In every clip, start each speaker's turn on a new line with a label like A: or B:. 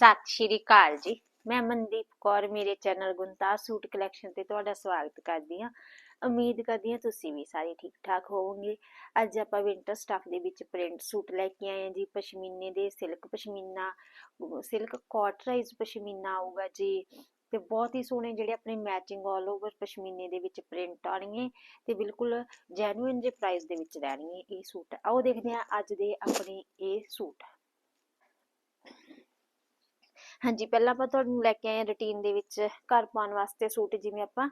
A: ਸਤਿ ਸ਼੍ਰੀ ਅਕਾਲ ਜੀ। ਮੈਂ ਮਨਦੀਪ ਕੌਰ, ਮੇਰੇ ਚੈਨਲ ਗੁੰਤਾ ਸੂਟ ਕਲੈਕਸ਼ਨ ਤੇ ਤੁਹਾਡਾ ਸਵਾਗਤ ਕਰਦੀ ਹਾਂ। ਉਮੀਦ ਕਰਦੀ ਹਾਂ ਤੁਸੀਂ ਵੀ ਸਾਰੇ ਠੀਕ ਠਾਕ ਹੋਵੋਗੇ। ਅੱਜ ਆਪਾਂ ਵਿੰਟਰ ਸਟਾਫ ਦੇ ਵਿੱਚ ਪ੍ਰਿੰਟ ਸੂਟ ਲੈ ਕੇ ਆਏ ਹਾਂ ਜੀ। ਪਸ਼ਮੀਨੇ ਦੇ ਸਿਲਕ ਪਸ਼ਮੀਨਾ ਸਿਲਕ ਕਾਟਰਾਈਜ਼ ਪਸ਼ਮੀਨਾ ਆਊਗਾ ਜੀ। ਤੇ ਬਹੁਤ ਹੀ ਸੋਹਣੇ ਜਿਹੜੇ ਆਪਣੇ ਮੈਚਿੰਗ ਆਲ ਓਵਰ ਪਸ਼ਮੀਨੇ ਦੇ ਵਿੱਚ ਪ੍ਰਿੰਟ ਆਣਗੇ ਤੇ ਬਿਲਕੁਲ ਜੈਨੂਇਨ ਜੇ ਪ੍ਰਾਈਸ ਦੇ ਵਿੱਚ ਰਹਿਣਗੇ ਇਹ ਸੂਟ। ਆਓ ਦੇਖਦੇ ਹਾਂ ਅੱਜ ਦੇ ਆਪਣੇ ਇਹ ਸੂਟ। ਹਾਂਜੀ, ਪਹਿਲਾਂ ਆਪਾਂ ਤੁਹਾਨੂੰ ਲੈ ਕੇ ਆਏ ਹਾਂ ਰੁਟੀਨ ਦੇ ਵਿੱਚ ਘਰ ਪਾਉਣ ਵਾਸਤੇ ਸੂਟ, ਜਿਵੇਂ ਆਪਾਂ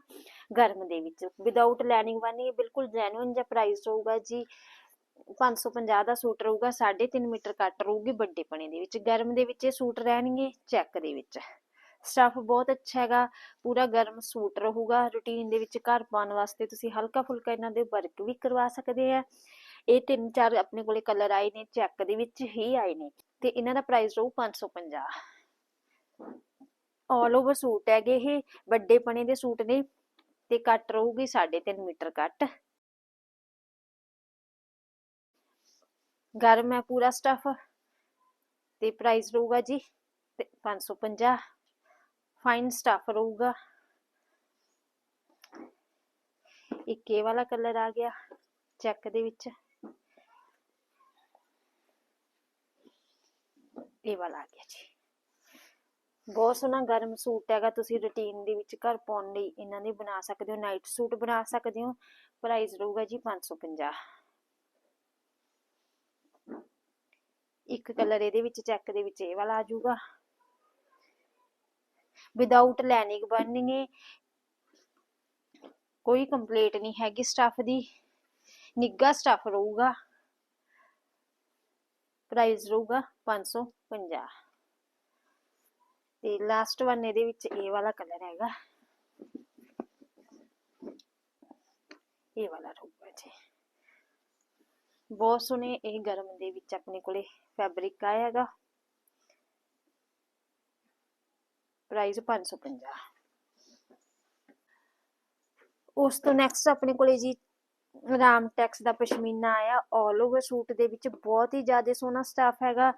A: ਗਰਮ ਦੇ ਵਿੱਚ। ਵਿਦਆਊਟ ਲਾਈਨਿੰਗ ਵਾਨੀ ਬਿਲਕੁਲ ਜੈਨੂਇਨ ਜਿਹਾ ਪ੍ਰਾਈਸ ਹੋਊਗਾ ਜੀ। 550 ਦਾ ਸੂਟ ਰਹੂਗਾ 3.5 ਮੀਟਰ ਕੱਟ ਰਹੂਗੀ ਵੱਡੇ ਪਣੇ ਦੇ ਵਿੱਚ। ਗਰਮ ਦੇ ਵਿੱਚ ਇਹ ਸੂਟ ਰਹਿਣਗੇ ਚੈੱਕ ਦੇ ਵਿੱਚ। ਸਟਫ ਬਹੁਤ ਅੱਛਾ ਹੈਗਾ, ਪੂਰਾ ਗਰਮ ਸੂਟ ਰਹੂਗਾ। ਰੁਟੀਨ ਦੇ ਵਿੱਚ ਘਰ ਪਾਉਣ ਵਾਸਤੇ ਤੁਸੀਂ ਹਲਕਾ ਫੁਲਕਾ ਇਹਨਾਂ ਦੇ ਵਰਕ ਵੀ ਕਰਵਾ ਸਕਦੇ ਆ। ਇਹ ਤਿੰਨ ਚਾਰ ਆਪਣੇ ਕੋਲੇ ਕਲਰ ਆਏ ਨੇ ਚੈੱਕ ਦੇ ਵਿੱਚ ਹੀ ਆਏ ਨੇ। ਤੇ ਇਹਨਾਂ ਦਾ ਪ੍ਰਾਈਸ ਰਹੂ 550 ਆਲ ਓਵਰ ਸੂਟ ਹੈਗੇ ਇਹ ਵੱਡੇ ਪਣੇ ਦੇ ਸੂਟ ਨੇ, ਤੇ ਕੱਟ ਰਹੂਗੀ 3.5 ਮੀਟਰ ਕੱਟ ਗਰਮ ਹੈ ਪੂਰਾ ਸਟਫ ਤੇ ਪ੍ਰਾਈਸ ਰਹੂਗਾ ਜੀ 550 ਫਾਈਨ ਸਟਫ ਰਹੂਗਾ। ਇੱਕ ਇਹ ਵਾਲਾ ਕਲਰ ਆ ਗਿਆ ਚੈੱਕ ਦੇ ਵਿੱਚ। ਇਹ ਵਾਲਾ ਆ ਗਿਆ ਜੀ। ਬਹੁਤ ਸੋਹਣਾ ਗਰਮ ਸੂਟ ਹੈਗਾ, ਤੁਸੀਂ ਰੁਟੀਨ ਦੇ ਵਿੱਚ ਘਰ ਪਾਉਣ ਲਈ ਇਹਨਾਂ ਦੇ ਬਣਾ ਸਕਦੇ ਹੋ ਨਾਈਟ ਸੂਟ ਬਣਾ ਸਕਦੇ ਹੋ ਪ੍ਰਾਈਸ ਰਹੂਗਾ ਜੀ 550 ਇੱਕ ਕਲਰ ਇਹਦੇ ਵਿੱਚ ਚੈੱਕ ਦੇ ਵਿੱਚ ਇਹ ਵਾਲਾ ਆ ਜਾਊਗਾ। ਵਿਦਆਊਟ ਲੈਨਿੰਗ ਬਣਨਗੇ ਕੋਈ ਕੰਪਲੀਟ ਨਹੀਂ ਹੈਗੀ ਸਟਫ ਦੀ ਨਿੱਗਾ ਸਟਫ ਰਹੂਗਾ। ਪ੍ਰਾਈਸ ਰਹੂਗਾ 550 ਤੇ ਲਾਸਟ ਵਨ ਇਹਦੇ ਵਿੱਚ ਇਹ ਵਾਲਾ ਕਲਰ ਹੈਗਾ। ਇਹ ਵਾਲਾ ਰਹੂਗਾ ਜੀ। ਬਹੁਤ ਸੋਹਣੇ ਇਹ ਗਰਮ ਦੇ ਵਿੱਚ ਆਪਣੇ ਕੋਲੇ ਫੈਬਰਿਕ ਆਇਆ ਹੈਗਾ। ਪ੍ਰਾਈਸ 550 ਉਸ ਤੋਂ ਨੈਕਸਟ ਆਪਣੇ ਕੋਲੇ ਜੀ ਰਾਮ ਟੈਕਸ ਦਾ ਪਸ਼ਮੀਨਾ ਆਇਆ। 올 ਓਵਰ ਸੂਟ ਦੇ ਵਿੱਚ ਬਹੁਤ ਹੀ ਜ਼ਿਆਦਾ ਸੋਹਣਾ ਸਟਾਫ ਹੈਗਾ।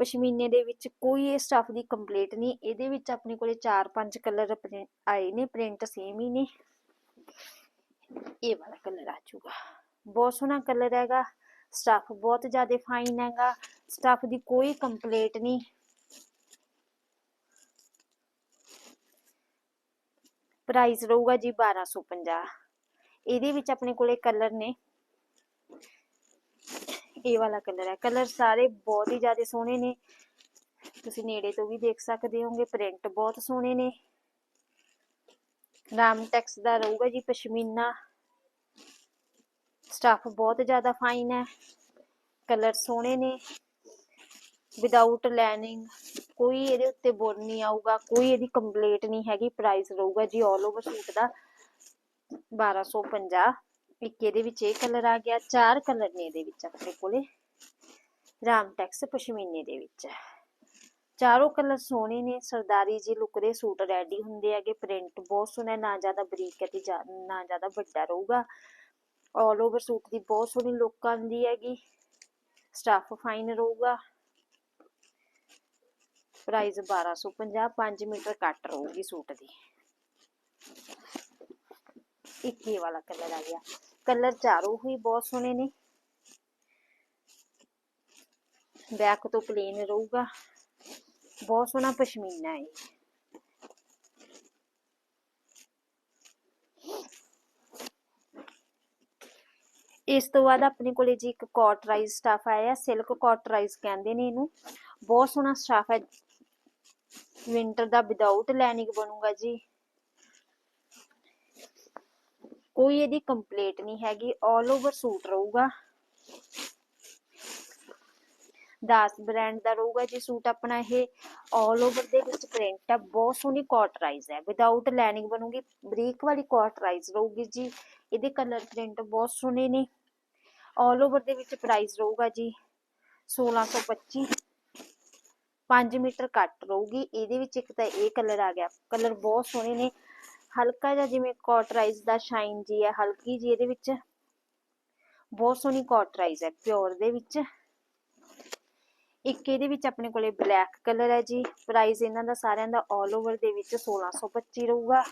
A: ਪਸ਼ਮੀਨੇ ਦੇ ਵਿੱਚ ਕੋਈ ਇਹ ਸਟਫ ਦੀ ਕੰਪਲੀਟ ਨਹੀਂ, ਇਹਦੇ ਵਿੱਚ ਆਪਣੇ ਕੋਲੇ 4-5 ਕਲਰ ਆਏ ਨੇ ਪ੍ਰਿੰਟ ਸੇਮ ਹੀ ਨੇ। ਇਹ ਵਾਲਾ ਕਲਰ ਆ ਜਾਊਗਾ। ਬਹੁਤ ਸੋਹਣਾ ਕਲਰ ਹੈਗਾ ਸਟਫ ਬਹੁਤ ਜ਼ਿਆਦਾ ਫਾਈਨ ਹੈਗਾ ਸਟਫ ਦੀ ਕੋਈ ਕੰਪਲੀਟ ਨਹੀਂ। ਪ੍ਰਾਈਸ ਰਹੂਗਾ ਜੀ 1250 ਇਹਦੇ ਵਿੱਚ ਆਪਣੇ ਕੋਲੇ ਕਲਰ ਨੇ। ਇਹ ਵਾਲਾ ਕਲਰ ਹੈ। ਕਲਰ ਸਾਰੇ ਬਹੁਤ ਹੀ ਜ਼ਿਆਦਾ ਸੋਹਣੇ ਨੇ। ਤੁਸੀਂ ਨੇੜੇ ਤੋਂ ਵੀ ਦੇਖ ਸਕਦੇ ਹੋਗੇ ਪ੍ਰਿੰਟ ਬਹੁਤ ਸੋਹਣੇ ਨੇ। ਰਾਮ ਟੈਕਸ ਦਾ ਰਹੂਗਾ ਜੀ ਪਸ਼ਮੀਨਾ। ਸਟਫ ਬਹੁਤ ਜ਼ਿਆਦਾ ਫਾਈਨ ਹੈ। ਕਲਰ ਸੋਹਣੇ ਨੇ। ਵਿਦਆਊਟ ਲਾਈਨਿੰਗ ਕੋਈ ਇਹਦੇ ਉੱਤੇ ਬੋਰ ਨਹੀਂ ਆਊਗਾ, ਕੋਈ ਇਹਦੀ ਕੰਪਲੀਟ ਨਹੀਂ ਹੈਗੀ। ਪ੍ਰਾਈਸ ਰਹੂਗਾ ਜੀ 올 ਓਵਰ ਸੂਟ ਦਾ 1250 ਇੱਕ ਇਹਦੇ ਵਿੱਚ ਇਹ ਕਲਰ ਆ ਗਿਆ, ਚਾਰ ਕਲਰ ਨੇ ਇਹਦੇ ਵਿੱਚ ਆਪਣੇ ਕੋਲੇ। ਰਾਮ ਟੈਕਸ ਪਸ਼ਮੀਨੇ ਦੇ ਵਿੱਚ। ਚਾਰੋਂ ਕਲਰ ਸੋਹਣੇ ਨੇ, ਸਰਦਾਰੀ ਜੀ ਲੁੱਕ ਦੇ ਸੂਟ ਰੈਡੀ ਹੁੰਦੇ ਹੈਗੇ ਪ੍ਰਿੰਟ ਬਹੁਤ ਸੋਹਣਾ, ਨਾ ਜ਼ਿਆਦਾ ਬਰੀਕ ਹੈ ਤੇ ਨਾ ਜ਼ਿਆਦਾ ਵੱਡਾ ਰਹੂਗਾ। ਆਲ ਓਵਰ ਸੂਟ ਦੀ ਬਹੁਤ ਸੋਹਣੀ ਲੁੱਕ ਆਉਂਦੀ ਹੈਗੀ। ਸਟਫ ਫਾਈਨ ਰਹੂਗਾ। ਪ੍ਰਾਈਸ 1250 5 ਮੀਟਰ ਕੱਟ ਰਹੂਗੀ ਸੂਟ ਦੀ। ਇੱਕ ਵਾਲਾ ਕਲਰ ਆ ਗਿਆ। ਕਲਰ ਚਾਰੋਂ ਹੀ ਬਹੁਤ ਸੋਹਣੇ ਨੇ। ਬੈਕ ਤੋਂ ਪਲੇਨ ਰਹੂਗਾ। ਬਹੁਤ ਸੋਹਣਾ ਪਸ਼ਮੀਨਾ ਹੈ। ਇਸ ਤੋਂ ਬਾਅਦ ਆਪਣੇ ਕੋਲੇ ਜੀ ਇੱਕ ਕਾਟਰਾਈਜ਼ ਸਟਫ ਆਇਆ ਸਿਲਕ ਕਾਟਰਾਈਜ਼ ਕਹਿੰਦੇ ਨੇ ਇਹਨੂੰ। ਬਹੁਤ ਸੋਹਣਾ ਸਟਾਫ ਹੈ। ਵਿੰਟਰ ਦਾ ਵਿਦਆਊਟ ਲਾਈਨਿੰਗ ਬਣੂਗਾ ਜੀ। ਕੋਈ ਇਹਦੀ ਕੰਪਲੀਟ ਨਹੀਂ ਹੈਗੀ 올 ਓਵਰ ਸੂਟ ਰਹੂਗਾ ਦਾਸ ਬ੍ਰਾਂਡ ਦਾ ਰਹੂਗਾ ਜੀ ਸੂਟ ਆਪਣਾ ਇਹ 올 ਓਵਰ ਦੇ ਵਿੱਚ ਪ੍ਰਿੰਟ ਹੈ ਬਹੁਤ ਸੋਹਣੀ ਕਾਟਰਾਈਜ਼ ਹੈ ਵਿਦਆਊਟ ਲਾਈਨਿੰਗ ਬਣੂਗੀ ਬਰੀਕ ਵਾਲੀ ਕਾਟਰਾਈਜ਼ ਰਹੂਗੀ ਜੀ ਇਹਦੇ ਕਲਰ ਪ੍ਰਿੰਟ ਬਹੁਤ ਸੋਹਣੇ ਨੇ 올 ਓਵਰ ਦੇ ਵਿੱਚ ਪ੍ਰਾਈਸ ਰਹੂਗਾ ਜੀ 1625 5 ਮੀਟਰ ਕੱਟ ਰਹੂਗੀ ਇਹਦੇ ਵਿੱਚ ਇੱਕ ਤਾਂ ਇਹ ਕਲਰ ਆ ਗਿਆ ਕਲਰ ਬਹੁਤ ਸੋਹਣੇ ਨੇ ਹਲਕਾ ਜਿਹਾ ਜਿਵੇਂ ਕਾਟਰਾਈਜ਼ ਦਾ ਸ਼ਾਈਨ ਜੀ ਹੈ, ਹਲਕੀ ਜੀ ਇਹਦੇ ਵਿੱਚ। ਬਹੁਤ ਸੋਹਣੀ ਕਾਟਰਾਈਜ਼ ਹੈ ਪਿਓਰ ਦੇ ਵਿੱਚ। ਇੱਕ ਇਹਦੇ ਵਿੱਚ ਆਪਣੇ ਕੋਲੇ ਬਲੈਕ ਕਲਰ ਹੈ ਜੀ। ਪ੍ਰਾਈਸ ਇਹਨਾਂ ਦਾ ਸਾਰਿਆਂ ਦਾ 올 ਓਵਰ ਦੇ ਵਿੱਚ 1625 ਰਹੂਗਾ।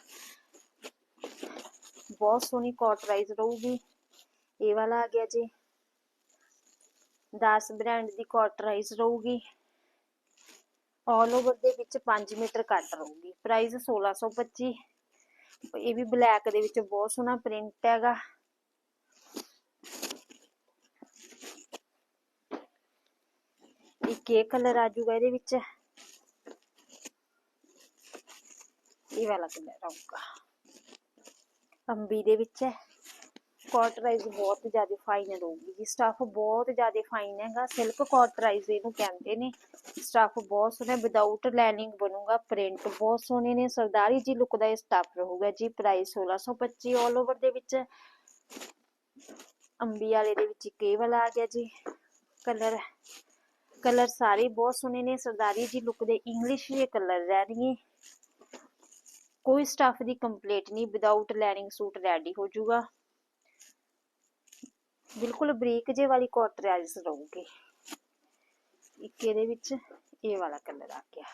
A: ਬਹੁਤ ਸੋਹਣੀ ਕੋਟ ਰਹੂਗੀ। ਇਹ ਵਾਲਾ ਆ ਗਿਆ ਜੀ। 10 ਬ੍ਰਾਂਡ ਦੀ ਕੋਟ ਪ੍ਰਾਈਸ ਰਹੂਗੀ। 올 ਓਵਰ ਦੇ ਵਿੱਚ 5 ਮੀਟਰ ਕੱਟ ਰਹੂਗੀ। ਪ੍ਰਾਈਸ 1625 ਇਹ ਵੀ ਬਲੈਕ ਦੇ ਵਿੱਚ ਬਹੁਤ ਸੋਹਣਾ ਪ੍ਰਿੰਟ ਹੈਗਾ। ਇੱਕ ਇਹ ਕਲਰ ਆ ਜਾਊਗਾ ਇਹਦੇ ਵਿੱਚ। ਇਹ ਵਾਲਾ ਕਲਰ ਆਊਗਾ। ਅੰਬੀ ਦੇ ਵਿੱਚ। ਹੈ ਕਾਟਰਾਈਜ਼ ਬਹੁਤ ਜ਼ਿਆਦਾ ਫਾਈਨ ਰਹੂਗੀ ਜੀ। ਸਟਫ ਬਹੁਤ ਜ਼ਿਆਦਾ ਫਾਈਨ ਹੈਗਾ। ਸਿਲਕ ਕਾਟਰਾਈਜ਼ ਇਹਨੂੰ ਕਹਿੰਦੇ ਨੇ। ਸਟਫ ਬਹੁਤ ਸੋਹਣਾ ਵਿਦਆਊਟ ਲਾਈਨਿੰਗ ਬਣੂਗਾ। ਪ੍ਰਿੰਟ ਬਹੁਤ ਸੋਹਣੇ ਨੇ। ਸਰਦਾਰੀ ਜੀ ਲੁੱਕ ਦਾ ਇਹ ਸਟਫ ਰਹੂਗਾ ਜੀ। ਪ੍ਰਾਈਸ 1625 ਆਲ ਓਵਰ ਦੇ ਵਿੱਚ। ਅੰਬੀ ਵਾਲੇ ਦੇ ਵਿੱਚ ਇੱਕ ਆ ਗਿਆ ਜੀ। ਕਲਰ ਕਲਰ ਸਾਰੇ ਬਹੁਤ ਸੋਹਣੇ ਨੇ। ਸਰਦਾਰੀ ਜੀ ਲੁੱਕ ਦੇ ਇੰਗਲਿਸ਼ ਦੇ ਕਲਰ ਰਹਿਣਗੇ ਕੋਈ ਸਟਫ ਦੀ ਕੰਪਲੀਟ ਨਹੀਂ। ਵਿਦਆਊਟ ਲਾਈਨਿੰਗ ਸੂਟ ਰੈਡੀ ਹੋ ਜਾਊਗਾ ਬਿਲਕੁਲ ਬਰੀਕ ਜੇ ਵਾਲੀ ਕਾਟਰਾਈਜ਼ ਰਹੂਗੀ। ਇੱਕ ਇਹਦੇ ਵਿੱਚ ਇਹ ਵਾਲਾ ਕਲਰ ਆ ਗਿਆ।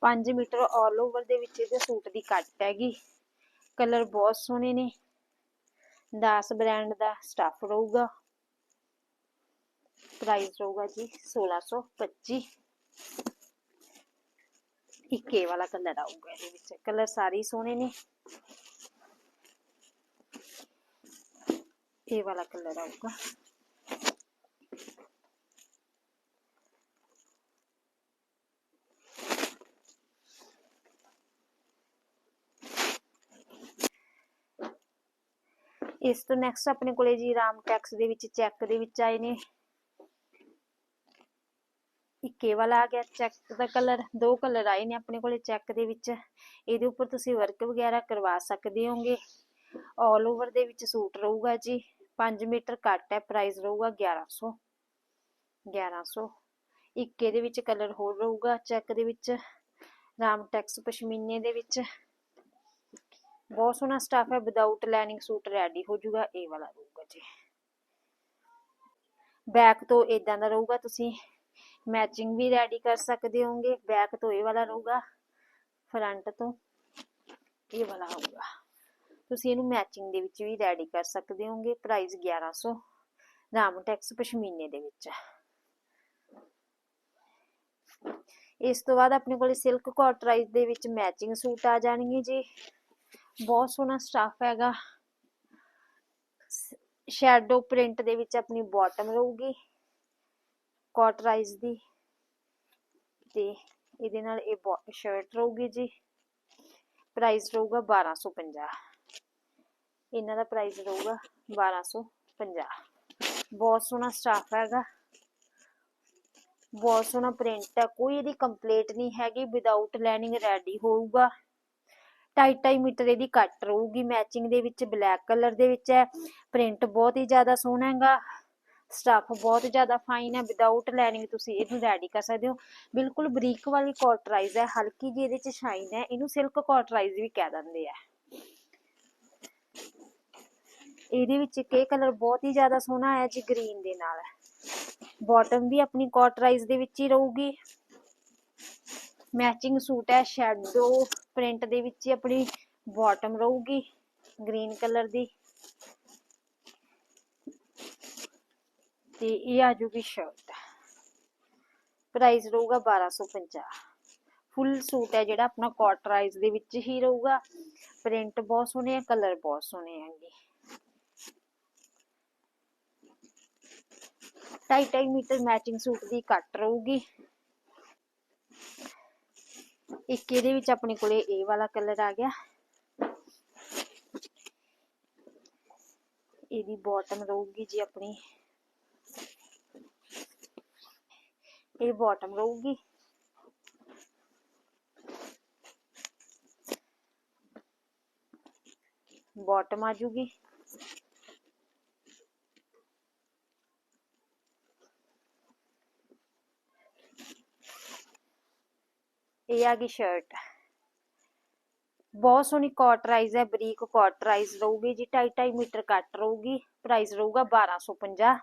A: 5 ਮੀਟਰ ਆਲ ਓਵਰ ਦੇ ਵਿੱਚ ਇਹਦੇ ਸੂਟ ਦੀ ਕੱਟ ਹੈਗੀ। ਕਲਰ ਬਹੁਤ ਸੋਹਣੇ ਨੇ। 10 ਬ੍ਰਾਂਡ ਦਾ ਸਟਫ ਰਹੂਗਾ। ਪ੍ਰਾਈਸ ਰਹੂਗਾ ਜੀ 1625 ਇੱਕ ਇਹ ਵਾਲਾ ਕਲਰ ਆਊਗਾ ਇਹਦੇ ਵਿੱਚ। ਕਲਰ ਸਾਰੇ ਸੋਹਣੇ ਨੇ। ਇਹ ਵਾਲਾ ਕਲਰ ਆਊਗਾ। ਇਸ ਤੋਂ ਨੈਕਸਟ ਆਪਣੇ ਕੋਲੇ ਜੀ ਰਾਮ ਟੈਕਸ ਦੇ ਵਿੱਚ ਚੈੱਕ ਦੇ ਵਿੱਚ ਆਏ ਨੇ। ਇੱਕ ਇਹ ਵਾਲਾ ਆ ਗਿਆ ਚੈੱਕ ਦਾ ਕਲਰ। ਦੋ ਕਲਰ ਆਏ ਨੇ ਆਪਣੇ ਕੋਲੇ ਚੈੱਕ ਦੇ ਵਿੱਚ। ਇਹਦੇ ਉੱਪਰ ਤੁਸੀਂ ਵਰਕ ਵਗੈਰਾ ਕਰਵਾ ਸਕਦੇ ਹੋਗੇ। ਆਲ ਓਵਰ ਦੇ ਵਿੱਚ ਸੂਟ ਰਹੂਗਾ ਜੀ। 5 ਮੀਟਰ ਕੱਟ ਹੈ ਪ੍ਰਾਈਸ ਰਹੂਗਾ 1100 1100 ਇੱਕ ਇਹਦੇ ਵਿੱਚ ਕਲਰ ਹੋਰ ਰਹੂਗਾ ਚੈੱਕ ਦੇ ਵਿੱਚ। ਰਾਮ ਟੈਕਸ ਪਸ਼ਮੀਨੇ ਦੇ ਵਿੱਚ। ਬਹੁਤ ਸੋਹਣਾ ਸਟਾਫ ਹੈ ਵਿਦਆਊਟ ਲਾਈਨਿੰਗ ਸੂਟ ਰੈਡੀ ਹੋ ਜਾਊਗਾ ਇਹ ਵਾਲਾ ਰਹੂਗਾ ਜੀ। ਬੈਕ ਤੋਂ ਇਦਾਂ ਦਾ ਰਹੂਗਾ, ਤੁਸੀਂ ਮੈਚਿੰਗ ਵੀ ਰੈਡੀ ਕਰ ਸਕਦੇ ਹੋਗੇ ਬੈਕ ਤੋਂ ਇਹ ਵਾਲਾ ਰਹੂਗਾ ਫਰੰਟ ਤੋਂ ਇਹ ਵਾਲਾ ਹੋਊਗਾ ਤੁਸੀਂ ਇਹਨੂੰ ਮੈਚਿੰਗ ਦੇ ਵਿੱਚ ਵੀ ਰੈਡੀ ਕਰ ਸਕਦੇ ਹੋਗੇ ਪ੍ਰਾਈਸ 1100 ਰਾਮ ਟੈਕਸ ਪਸ਼ਮੀਨੇ ਦੇ ਵਿੱਚ। ਇਸ ਤੋਂ ਬਾਅਦ ਆਪਣੇ ਕੋਲੇ ਸਿਲਕ ਕਾਟਰਾਈਜ਼ ਦੇ ਵਿੱਚ ਮੈਚਿੰਗ ਸੂਟ ਆ ਜਾਣਗੇ ਜੀ। ਬਹੁਤ ਸੋਹਣਾ ਸਟਾਫ ਹੈਗਾ। ਸ਼ੈਡੋ ਪ੍ਰਿੰਟ ਦੇ ਵਿੱਚ ਆਪਣੀ ਬਾਟਮ ਰਹੂਗੀ ਕਾਟਰਾਈਜ਼ ਦੀ। ਤੇ ਇਹਦੇ ਨਾਲ ਇਹ ਸ਼ਰਟ ਰਹੂਗੀ ਜੀ। ਪ੍ਰਾਈਸ ਰਹੂਗਾ 1250 ਇਹਨਾਂ ਦਾ ਪ੍ਰਾਈਸ ਰਹੂਗਾ 1250 ਬਹੁਤ ਸੋਹਣਾ ਸਟਾਫ ਹੈਗਾ। ਬਹੁਤ ਸੋਹਣਾ ਪ੍ਰਿੰਟ ਹੈ ਕੋਈ ਇਹਦੀ ਕੰਪਲੀਟ ਨਹੀਂ ਹੈਗੀ ਵਿਦਆਊਟ ਲਾਈਨਿੰਗ ਰੈਡੀ ਹੋਊਗਾ। ਢਾਈ ਢਾਈ ਮੀਟਰ ਇਹਦੀ ਕੱਟ ਰਹੂਗੀ ਮੈਚਿੰਗ ਦੇ ਵਿੱਚ ਬਲੈਕ ਕਲਰ ਦੇ ਵਿੱਚ ਹੈ। ਪ੍ਰਿੰਟ ਬਹੁਤ ਹੀ ਜ਼ਿਆਦਾ ਸੋਹਣਾ ਹੈਗਾ। ਸਟਫ ਬਹੁਤ ਜ਼ਿਆਦਾ ਫਾਈਨ ਹੈ ਵਿਦਆਊਟ ਲਾਈਨਿੰਗ ਤੁਸੀਂ ਇਹਨੂੰ ਰੈਡੀ ਕਰ ਸਕਦੇ ਹੋ। ਬਿਲਕੁਲ ਬਰੀਕ ਵਾਲੀ ਕਾਟਰਾਈਜ਼ ਹੈ, ਹਲਕੀ ਜਿਹੀ ਇਹਦੇ ਚ ਸ਼ਾਈਨ ਹੈ, ਇਹਨੂੰ ਸਿਲਕ ਕਾਟਰਾਈਜ਼ ਵੀ ਕਹਿ ਦਿੰਦੇ ਆ। ਇਹਦੇ ਵਿੱਚ ਇੱਕ ਇਹ ਕਲਰ ਬਹੁਤ ਹੀ ਜ਼ਿਆਦਾ ਸੋਹਣਾ ਹੈ ਜੀ ਗ੍ਰੀਨ ਦੇ ਨਾਲ। ਬਾਟਮ ਵੀ ਆਪਣੀ ਕਾਟਰਾਈਜ਼ ਦੇ ਵਿੱਚ ਹੀ ਰਹੂਗੀ। ਮੈਚਿੰਗ ਸੂਟ ਹੈ ਸ਼ੈਡੋ ਪ੍ਰਿੰਟ ਦੇ ਵਿੱਚ ਆਪਣੀ ਬਾਟਮ ਰਹੂਗੀ ਗ੍ਰੀਨ ਕਲਰ ਦੀ। ਤੇ ਇਹ ਆ ਜੂਗੀ ਸ਼ਰਟ ਪ੍ਰਾਈਸ ਰਹੂਗਾ 1250 ਫੁੱਲ ਸੂਟ ਹੈ ਜਿਹੜਾ ਆਪਣਾ ਕਾਟਰਾਈਜ਼ ਦੇ ਵਿੱਚ ਹੀ ਰਹੂਗਾ। ਪ੍ਰਿੰਟ ਬਹੁਤ ਸੋਹਣੇ ਆ ਕਲਰ ਬਹੁਤ ਸੋਹਣੇ ਆਂਗੇ ਢਾਈ ਢਾਈ ਮੀਟਰ ਮੈਚਿੰਗ ਸੂਟ ਦੀ ਕੱਟ ਰਹੂਗੀ। ਇੱਕ ਇਹਦੇ ਵਿੱਚ ਆਪਣੇ ਕੋਲੇ ਇਹ ਵਾਲਾ ਕਲਰ ਆ ਗਿਆ। ਇਹਦੀ ਬਾਟਮ ਰਹੂਗੀ ਜੀ ਆਪਣੀ। ਇਹ ਬਾਟਮ ਰਹੂਗੀ। ਬਾਟਮ ਆ ਜੂਗੀ। ਇਹ ਆ ਗਈ ਸ਼ਰਟ ਬਹੁਤ ਸੋਹਣੀ ਕਾਟਰਾਈਜ਼ ਹੈ, ਬਰੀਕ ਕਾਟਰਾਈਜ਼ ਰਹੂਗੀ ਜੀ 2.5 ਮੀਟਰ ਕੱਟ ਰਹੂਗੀ ਪ੍ਰਾਈਸ ਰਹੂਗਾ 1250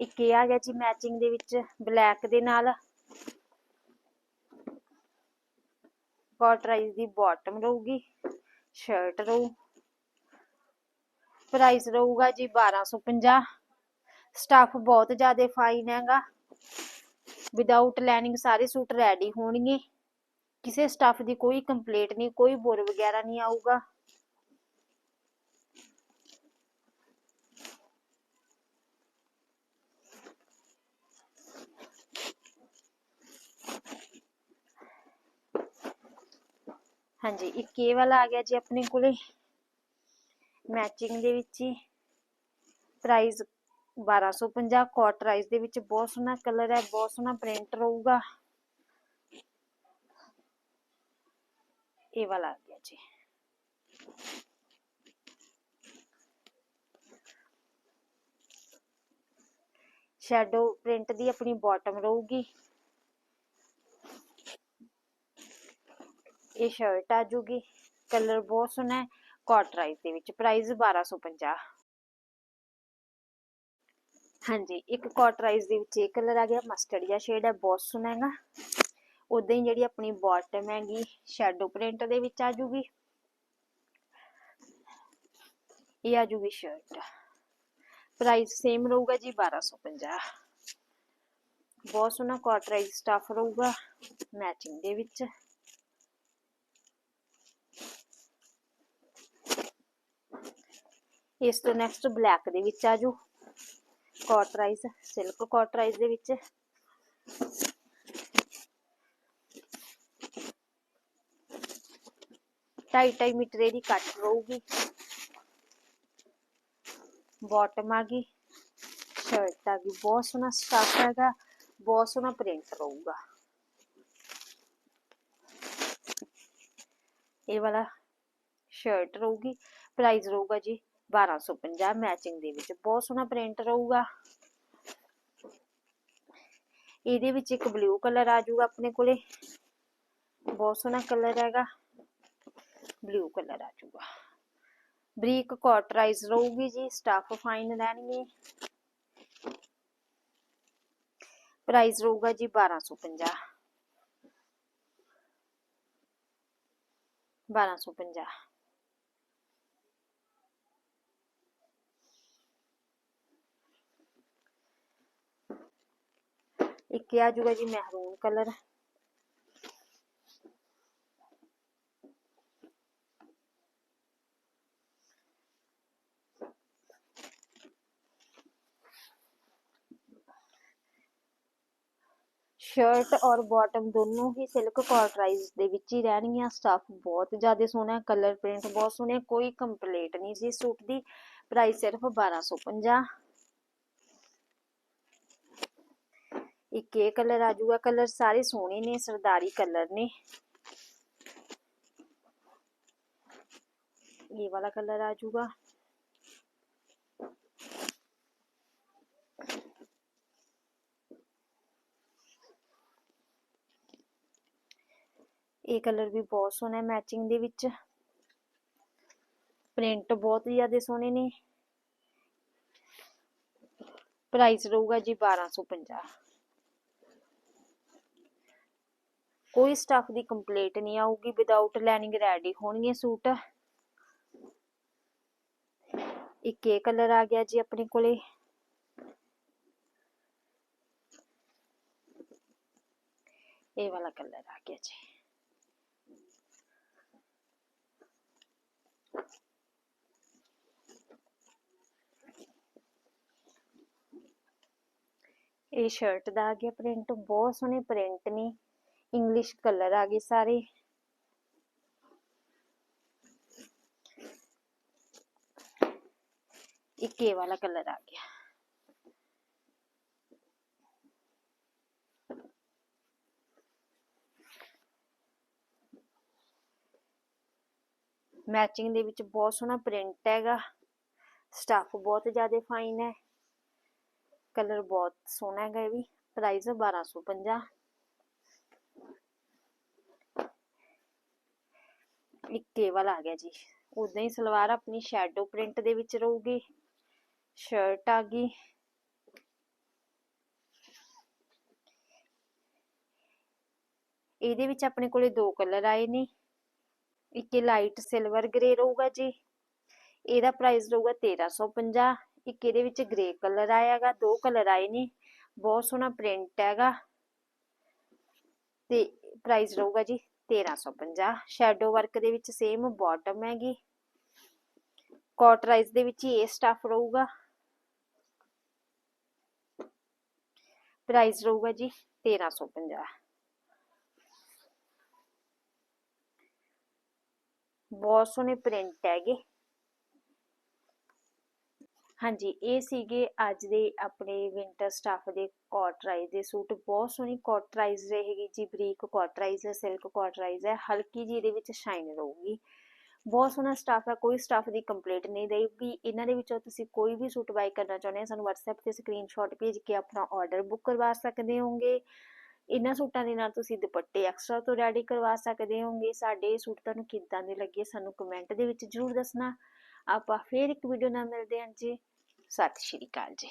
A: ਇੱਕ ਇਹ ਆ ਗਿਆ ਜੀ ਮੈਚਿੰਗ ਦੇ ਵਿੱਚ ਬਲੈਕ ਦੇ ਨਾਲ। ਕਾਟਰਾਈਜ਼ ਦੀ ਬਾਟਮ ਰਹੂਗੀ ਸ਼ਰਟ ਰਹੂ। ਪ੍ਰਾਈਸ ਰਹੂਗਾ ਜੀ 1250 ਸਟਫ ਬਹੁਤ ਜ਼ਿਆਦਾ ਫਾਈਨ ਹੈਗਾ। ਵਿਦਆਊਟ ਲਾਈਨਿੰਗ ਸਾਰੇ ਸੂਟ ਰੈਡੀ ਹੋਣਗੇ। ਕਿਸੇ ਸਟਫ ਦੀ ਕੋਈ ਕੰਪਲੇਂਟ ਨਹੀਂ, ਕੋਈ ਬੁਰ ਵਗੈਰਾ ਨਹੀਂ ਆਊਗਾ। ਹਾਂਜੀ, ਇੱਕ ਇਹ ਵਾਲਾ ਆ ਗਿਆ ਜੀ ਆਪਣੇ ਕੋਲੇ। ਮੈਚਿੰਗ ਦੇ ਵਿੱਚ ਹੀ। ਪ੍ਰਾਈਸ 1250 ਕਾਟਰਾਈਜ਼ ਦੇ ਵਿੱਚ ਬਹੁਤ ਸੋਹਣਾ ਕਲਰ ਹੈ, ਬਹੁਤ ਸੋਹਣਾ ਪ੍ਰਿੰਟ ਰਹੂਗਾ। ਇਹ ਵਾਲਾ ਆ ਗਿਆ ਜੀ। ਸ਼ੈਡੋ ਪ੍ਰਿੰਟ ਦੀ ਆਪਣੀ ਬਾਟਮ ਰਹੂਗੀ। ਇਹ ਸ਼ਰਟ ਆ ਜੂਗੀ। ਕਲਰ ਬਹੁਤ ਸੋਹਣਾ ਹੈ ਕਾਟਰਾਈਜ਼ ਦੇ ਵਿੱਚ। ਪ੍ਰਾਈਸ 1250 ਹਾਂਜੀ, ਇੱਕ ਕਾਟਰਾਈਜ਼ ਦੇ ਵਿੱਚ ਇਹ ਕਲਰ ਆ ਗਿਆ ਮਸਟਰਡ ਜਿਹਾ ਸ਼ੇਡ ਹੈ ਬਹੁਤ ਸੋਹਣਾ ਹੈਗਾ। ਉਦਾਂ ਹੀ ਜਿਹੜੀ ਆਪਣੀ ਬਾਟਮ ਹੈਗੀ ਸ਼ੈਡੋ ਪ੍ਰਿੰਟ ਦੇ ਵਿੱਚ ਆ ਜੂਗੀ। ਇਹ ਆ ਜੂਗੀ ਸ਼ਰਟ ਪ੍ਰਾਈਸ ਸੇਮ ਰਹੂਗਾ ਜੀ 1250 ਬਹੁਤ ਸੋਹਣਾ ਕਾਟਰਾਈਜ਼ ਸਟਫ ਰਹੂਗਾ ਮੈਚਿੰਗ ਦੇ ਵਿੱਚ। ਇਸ ਤੋਂ ਨੈਕਸਟ ਬਲੈਕ ਦੇ ਵਿੱਚ ਆ ਜੂ। ਕਾਟਰਾਈਜ਼ ਸਿਲਕ ਕਾਟਰਾਈਜ਼ ਦੇ ਵਿੱਚ। ਢਾਈ ਢਾਈ ਮੀਟਰ ਇਹਦੀ ਕੱਟ ਰਹੂਗੀ। ਬਾਟਮ ਆ ਗਈ। ਸ਼ਰਟ ਆ ਗਈ। ਬਹੁਤ ਸੋਹਣਾ ਸਟਫ ਹੈਗਾ। ਬਹੁਤ ਸੋਹਣਾ ਪ੍ਰਿੰਟ ਰਹੂਗਾ। ਇਹ ਵਾਲਾ ਸ਼ਰਟ ਰਹੂਗੀ। ਪ੍ਰਾਈਸ ਰਹੂਗਾ ਜੀ 1250 ਮੈਚਿੰਗ ਦੇ ਵਿੱਚ ਬਹੁਤ ਸੋਹਣਾ ਪ੍ਰਿੰਟ ਰਹੂਗਾ। ਇਹਦੇ ਵਿੱਚ ਇੱਕ ਬਲੂ ਕਲਰ ਆ ਜਾਊਗਾ ਆਪਣੇ ਕੋਲੇ। ਬਹੁਤ ਸੋਹਣਾ ਕਲਰ ਹੈਗਾ। ਬਲੂ ਕਲਰ ਆ ਜਾਊਗਾ। ਬਰੀਕ ਕਾਟਰਾਈਜ਼ ਰਹੂਗੀ ਜੀ ਸਟਫ ਫਾਈਨ ਰਹਿਣਗੇ। ਪ੍ਰਾਈਸ ਰਹੂਗਾ ਜੀ 1250 1250 ਇੱਕ ਆ ਜਾਊਗਾ ਜੀ ਮਹਿਰੂਨ ਕਲਰ। ਸ਼ਰਟ ਔਰ ਬਾਟਮ ਦੋਨੋਂ ਹੀ ਸਿਲਕ ਕਾਟਰਾਈਜ਼ ਦੇ ਵਿੱਚ ਹੀ ਰਹਿਣਗੀਆਂ। ਸਟਾਫ ਬਹੁਤ ਜ਼ਿਆਦਾ ਸੋਹਣਾ ਕਲਰ ਪ੍ਰਿੰਟ ਬਹੁਤ ਸੋਹਣੇ, ਕੋਈ ਕੰਪਲੀਟ ਨਹੀਂ ਸੀ ਸੂਟ ਦੀ ਪ੍ਰਾਈਸ ਸਿਰਫ 1250 ਇੱਕ ਇਹ ਕਲਰ ਆ ਜਾਊਗਾ ਕਲਰ ਸਾਰੇ ਸੋਹਣੇ ਨੇ, ਸਰਦਾਰੀ ਕਲਰ ਨੇ। ਇਹ ਵਾਲਾ ਕਲਰ ਆ ਜਾਊਗਾ। ਇਹ ਕਲਰ ਵੀ ਬਹੁਤ ਸੋਹਣਾ ਹੈ ਮੈਚਿੰਗ ਦੇ ਵਿੱਚ। ਪ੍ਰਿੰਟ ਬਹੁਤ ਜ਼ਿਆਦਾ ਸੋਹਣੇ ਨੇ। ਪ੍ਰਾਈਸ ਰਹੂਗਾ ਜੀ 1250 ਕੋਈ ਸਟਫ ਦੀ ਕੰਪਲੀਟ ਨਹੀਂ ਆਊਗੀ ਵਿਦਆਊਟ ਲਾਈਨਿੰਗ ਰੈਡੀ ਹੋਣਗੇ ਸੂਟ। ਇੱਕ ਇਹ ਕਲਰ ਆ ਗਿਆ ਜੀ ਆਪਣੇ ਕੋਲੇ। ਇਹ ਵਾਲਾ ਕਲਰ ਆ ਗਿਆ ਜੀ। ਇਹ ਸ਼ਰਟ ਦਾ ਆ ਗਿਆ ਪ੍ਰਿੰਟ ਬਹੁਤ ਸੋਹਣੇ ਪ੍ਰਿੰਟ ਨੇ। ਇੰਗਲਿਸ਼ ਕਲਰ ਆ ਗਏ ਸਾਰੇ। ਇੱਕ ਇਹ ਵਾਲਾ ਕਲਰ ਆ ਗਿਆ। ਮੈਚਿੰਗ ਦੇ ਵਿੱਚ ਬਹੁਤ ਸੋਹਣਾ ਪ੍ਰਿੰਟ ਹੈਗਾ। ਸਟਾਫ ਬਹੁਤ ਜ਼ਿਆਦਾ ਫਾਈਨ ਹੈ। ਕਲਰ ਬਹੁਤ ਸੋਹਣਾ ਹੈਗਾ ਇਹ ਵੀ। ਪ੍ਰਾਈਸ 1250 ਇੱਕ ਟੇਬਲ ਆ ਗਿਆ ਜੀ। ਉਦਾਂ ਹੀ ਸਲਵਾਰ ਆਪਣੀ ਸ਼ੈਡੋ ਪ੍ਰਿੰਟ ਦੇ ਵਿੱਚ ਰਹੂਗੀ। ਸ਼ਰਟ ਆ ਗਈ। ਇਹਦੇ ਵਿੱਚ ਆਪਣੇ ਕੋਲੇ ਦੋ ਕਲਰ ਆਏ ਨੇ। ਇੱਕ ਲਾਈਟ ਸਿਲਵਰ ਗ੍ਰੇ ਰਹੂਗਾ ਜੀ। ਇਹਦਾ ਪ੍ਰਾਈਸ ਰਹੂਗਾ 1350 ਇੱਕ ਇਹਦੇ ਵਿੱਚ ਗ੍ਰੇ ਕਲਰ ਆਏਗਾ ਦੋ ਕਲਰ ਆਏ ਨੇ। ਬਹੁਤ ਸੋਹਣਾ ਪ੍ਰਿੰਟ ਹੈਗਾ। ਤੇ ਪ੍ਰਾਈਸ ਰਹੂਗਾ ਜੀ 1350 ਸ਼ੈਡੋ ਵਰਕ ਦੇ ਵਿੱਚ ਸੇਮ ਬਾਟਮ ਹੈਗੀ। ਕਾਟਰਾਈਜ਼ ਦੇ ਵਿੱਚ ਇਹ ਸਟਾਫ ਰਹੂਗਾ। ਪ੍ਰਾਈਸ ਰਹੂਗਾ ਜੀ 1350 ਬਹੁਤ ਸੋਹਣੇ ਪ੍ਰਿੰਟ ਹੈਗੇ। ਹਾਂਜੀ, ਇਹ ਸੀਗੇ ਅੱਜ ਦੇ ਆਪਣੇ ਵਿੰਟਰ ਸਟਾਫ ਦੇ ਕਾਟਰਾਈਜ਼ ਦੇ ਸੂਟ। ਬਹੁਤ ਸੋਹਣੀ ਕਾਟਰਾਈਜ਼ ਰਹੇਗੀ ਜੀ, ਬਰੀਕ ਕਾਟਰਾਈਜ਼ ਹੈ ਸਿਲਕ ਕਾਟਰਾਈਜ਼ ਹੈ, ਹਲਕੀ ਜੀ ਇਹਦੇ ਵਿੱਚ ਸ਼ਾਈਨ ਰਹੂਗੀ। ਬਹੁਤ ਸੋਹਣਾ ਸਟਾਫ ਹੈ, ਕੋਈ ਸਟਾਫ ਦੀ ਕੰਪਲੀਟ ਨਹੀਂ ਰਹੇਗੀ ਇਹਨਾਂ ਦੇ ਵਿੱਚੋਂ ਤੁਸੀਂ ਕੋਈ ਵੀ ਸੂਟ ਬਾਈ ਕਰਨਾ ਚਾਹੁੰਦੇ ਹੋ, ਸਾਨੂੰ WhatsApp ਤੇ ਸਕਰੀਨਸ਼ਾਟ ਭੇਜ ਕੇ ਆਪਣਾ ਆਰਡਰ ਬੁੱਕ ਕਰਵਾ ਸਕਦੇ ਹੋਗੇ ਇਹਨਾਂ ਸੂਟਾਂ ਦੇ ਨਾਲ ਤੁਸੀਂ ਦੁਪੱਟੇ ਐਕਸਟਰਾ ਤੋਂ ਰੈਡੀ ਕਰਵਾ ਸਕਦੇ ਹੋਗੇ ਸਾਡੇ ਸੂਟ ਤੁਹਾਨੂੰ ਕਿੱਦਾਂ ਦੇ ਲੱਗੇ ਸਾਨੂੰ ਕਮੈਂਟ ਦੇ ਵਿੱਚ ਜਰੂਰ ਦੱਸਣਾ। ਆਪਾਂ ਫੇਰ ਇੱਕ ਵੀਡੀਓ ਨਾਲ ਮਿਲਦੇ ਹਾਂ ਜੀ। ਸਤਿ ਸ਼੍ਰੀ ਅਕਾਲ ਜੀ।